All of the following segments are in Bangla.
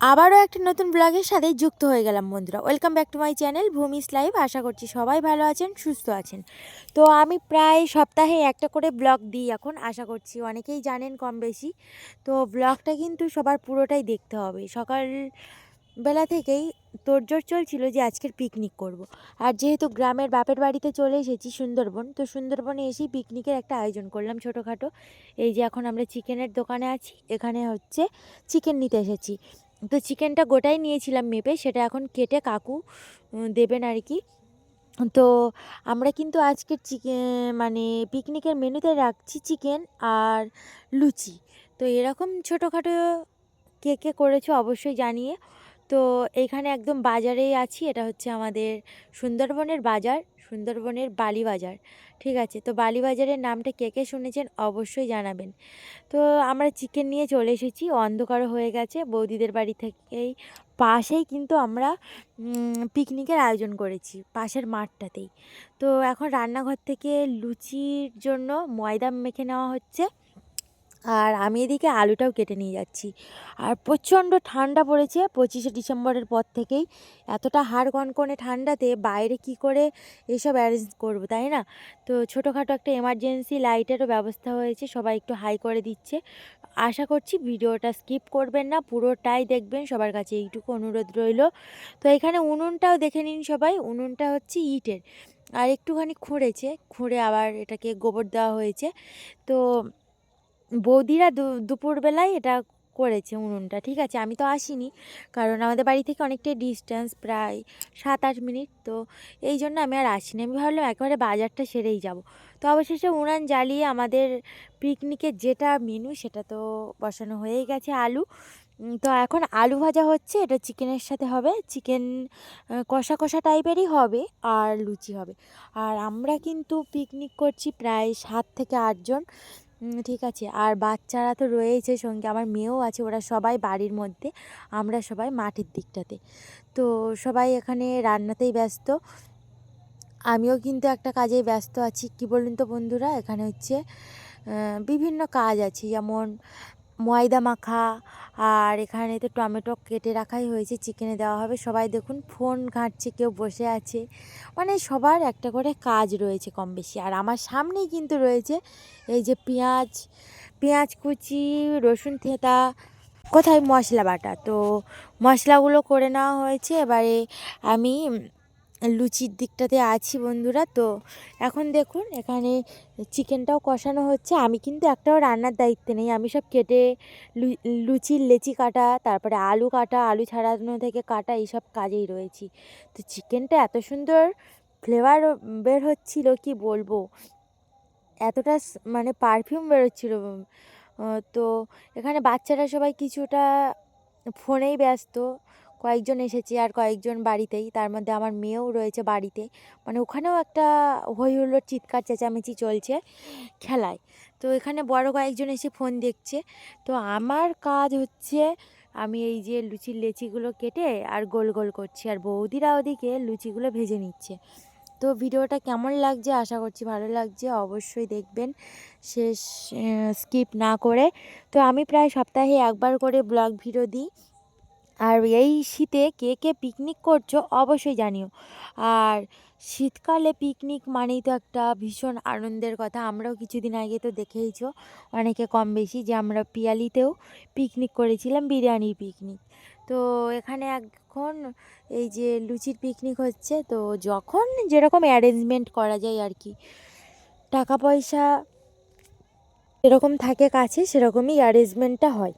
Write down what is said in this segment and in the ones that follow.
আবারও একটা নতুন ব্লগের সাথে যুক্ত হয়ে গেলাম বন্ধুরা। Welcome back to my channel ভূমিস live আশা করছি সবাই ভালো আছেন, সুস্থ আছেন। তো আমি প্রায় সপ্তাহে একটা করে ব্লগ দিই এখন, আশা করছি অনেকেই জানেন কম বেশি। তো ব্লগটা কিন্তু সবার পুরোটাই দেখতে হবে। সকাল বেলা থেকেই তোড়জোড় চলছিল যে আজকের পিকনিক করব। আর যেহেতু গ্রামের বাপের বাড়িতে চলে এসেছি সুন্দরবন, তো সুন্দরবনে এসেই পিকনিকের একটা আয়োজন করলাম ছোটোখাটো। এই যে এখন আমরা চিকেনের দোকানে আছি, এখানে হচ্ছে চিকেন নিতে এসেছি। তো চিকেনটা গোটাই নিয়েছিলাম মেপে, সেটা এখন কেটে কাকু দেবেন আর কি। তো আমরা কিন্তু আজকের চিকেন মানে পিকনিকের মেনুতে রাখছি চিকেন আর লুচি। তো এরকম ছোটোখাটো কে কে করেছ অবশ্যই জানিয়ে তো এখানে একদম বাজারেই আছি। এটা হচ্ছে আমাদের সুন্দরবনের বাজার, সুন্দরবনের বালি বাজার ঠিক আছে? তো বালি বাজারের নামটা কে কে শুনেছেন অবশ্যই জানাবেন। তো আমরা চিকেন নিয়ে চলে এসেছি। অন্ধকার হয়ে গেছে। বৌদিদের বাড়ি থেকেই পাশেই কিন্তু আমরা পিকনিকের আয়োজন করেছি পাশের মাঠটাতেই। তো এখন রান্নাঘর থেকে লুচির জন্য ময়দা মেখে নেওয়া হচ্ছে। আর আমি এদিকে আলুটাও কেটে নিয়ে যাচ্ছি। আর প্রচণ্ড ঠান্ডা পড়েছে পঁচিশে ডিসেম্বরের পর থেকেই। এতটা হাড় কনকনে ঠান্ডাতে বাইরে কি করে এসব অ্যারেঞ্জ করব, তাই না? তো ছোটোখাটো একটা এমার্জেন্সি লাইটেরও ব্যবস্থা হয়েছে, সবাই একটু হাই করে দিচ্ছে। আশা করছি ভিডিওটা স্কিপ করবেন না, পুরোটাই দেখবেন, সবার কাছে এইটুকু অনুরোধ রইল। তো এখানে উনুনটাও দেখে নিন সবাই, উনুনটা হচ্ছে ইটের। আর একটুখানি খুঁড়েছে, খুঁড়ে আবার এটাকে গোবর দেওয়া হয়েছে। তো বৌদিরা দুপুরবেলায় এটা করেছে উনুনটা, ঠিক আছে? আমি তো আসিনি, কারণ আমাদের বাড়ি থেকে অনেকটাই ডিস্টেন্স প্রায় সাত আট মিনিট, তো এই জন্য আমি আর আসিনি। আমি ভাবলাম একেবারে বাজারটা সেরেই যাব। তো অবশেষে উনান জ্বালিয়ে আমাদের পিকনিকের যেটা মেনু সেটা তো বসানো হয়েই গেছে আলু। তো এখন আলু ভাজা হচ্ছে, এটা চিকেনের সাথে হবে। চিকেন কষা কষা টাইপেরই হবে আর লুচি হবে। আর আমরা কিন্তু পিকনিক করছি প্রায় সাত থেকে আটজন। ঠিক আছে। আর বাচ্চারা তো রয়েছে সঙ্গে, আমার মেয়েও আছে, ওরা সবাই বাড়ির মধ্যে, আমরা সবাই মাঠের দিকটাতে। তো সবাই এখানে রান্নাতেই ব্যস্ত। আমিও কিন্তু একটা কাজেই ব্যস্ত আছি। কি বলুন তো বন্ধুরা? এখানে হচ্ছে বিভিন্ন কাজ আছে, যেমন ময়দা মাখা, আর এখানে তো টমেটো কেটে রাখাই হয়েছে, চিকেনে দেওয়া হবে। সবাই দেখুন, ফোন ঘাঁটছে, কেউ বসে আছে। মানে সবার একটা করে কাজ রয়েছে কম বেশি। আর আমার সামনেই কিন্তু রয়েছে এই যে পেঁয়াজ পেঁয়াজ কুচি, রসুন থেঁতা, কোথায় মশলা বাটা? তো মশলাগুলো করে নেওয়া হয়েছে। এবারে আমি লুচির দিকটাতে আছি বন্ধুরা। তো এখন দেখুন, এখানে চিকেনটাও কষানো হচ্ছে। আমি কিন্তু একটাও রান্নার দায়িত্বে নেই। আমি সব কেটে লুচির লেচি কাটা, তারপরে আলু কাটা, আলু ছাড়ানো থেকে কাটা, এইসব কাজেই রয়েছি। তো চিকেনটা এত সুন্দর ফ্লেভার বের হচ্ছিল, কি বলব? এতটা মানে পারফিউম বেরোচ্ছিল। তো এখানে বাচ্চারা সবাই কিছুটা ফোনেই ব্যস্ত। কয়েকজন এসেছে আর কয়েকজন বাড়িতেই। তার মধ্যে আমার মেয়েও রয়েছে বাড়িতে। মানে ওখানেও একটা হই হুল্লোড় চিৎকার, চেঁচামেচি চলছে খেলায়। তো এখানে বড় কয়েকজন এসে ফোন দেখছে। তো আমার কাজ হচ্ছে আমি এই যে লুচির লেচিগুলো কেটে আর গোল গোল করছি। আর বৌদিরা ওদিকে লুচিগুলো ভেজে নিচ্ছে। তো ভিডিওটা কেমন লাগছে? আশা করছি ভালো লাগছে। অবশ্যই দেখবেন। শেষ স্কিপ না করে। তো আমি প্রায় সপ্তাহে একবার করে ব্লগ ভিডিও দিই। আর এই শীতে কে কে পিকনিক করছ অবশ্যই জানিও। আর শীতকালে পিকনিক মানেই তো একটা ভীষণ আনন্দের কথা, আমরাও কিছুদিন আগে তো দেখেইছো অনেকে কম বেশি যে আমরা পিয়ালিতেও পিকনিক করেছিলাম, বিরিয়ানির পিকনিক তো এখানে এখন এই যে লুচির পিকনিক হচ্ছে, তো যখন যেরকম অ্যারেঞ্জমেন্ট করা যায় আর কি, টাকা পয়সা যেরকম থাকে কাছে সেরকমই অ্যারেঞ্জমেন্টটা হয়।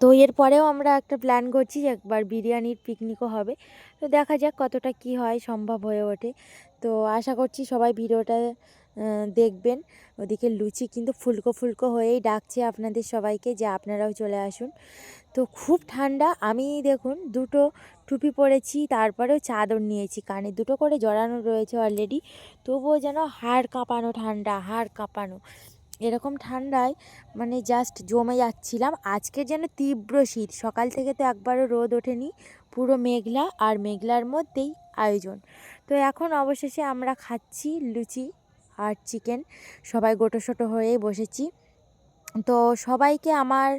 তো এরপরেও আমরা একটা প্ল্যান করছি একবার বিরিয়ানির পিকনিকও হবে। তো দেখা যাক কতটা কি হয়, সম্ভব হয়ে ওঠে। তো আশা করছি সবাই ভিডিওটা দেখবেন। ওদিকে লুচি কিন্তু ফুলকো ফুলকো হয়েই ডাকছে আপনাদের সবাইকে যে আপনারাও চলে আসুন। তো খুব ঠান্ডা, আমি দেখুন দুটো টুপি পরেছি, তারপরেও চাদর নিয়েছি, কানে দুটো করে জড়ানো রয়েছে অলরেডি তবুও যেন হাড় কাঁপানো ঠান্ডা, হাড় কাঁপানো। এরকম ঠান্ডায় মানে জাস্ট জমে যাচ্ছিলাম। আজকে যেন তীব্র শীত। সকাল থেকে তো একবারও রোদ ওঠেনি, পুরো মেঘলা আর মেঘলার মধ্যেই আয়োজন। তো এখন অবশেষে আমরা খাচ্ছি লুচি আর চিকেন সবাই গোটো সোটো হয়েই বসেছি। তো সবাইকে আমার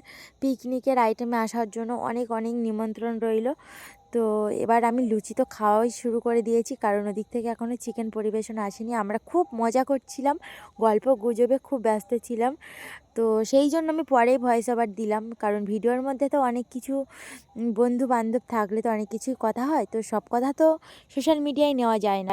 পিকনিকের আইটেমে আসার জন্য অনেক অনেক নিমন্ত্রণ রইল। তো এবার আমি লুচি তো খাওয়াই শুরু করে দিয়েছি, কারণ ওদিক থেকে এখনও চিকেন পরিবেশন আসেনি। আমরা খুব মজা করছিলাম, গল্প গুজবে খুব ব্যস্ত ছিলাম। তো সেই জন্য আমি পরেই ভয়েস ওভার দিলাম, কারণ ভিডিওর মধ্যে তো অনেক কিছু বন্ধু বান্ধব থাকলে তো অনেক কিছুই কথা হয়। তো সব কথা তো সোশ্যাল মিডিয়ায় নেওয়া যায় না।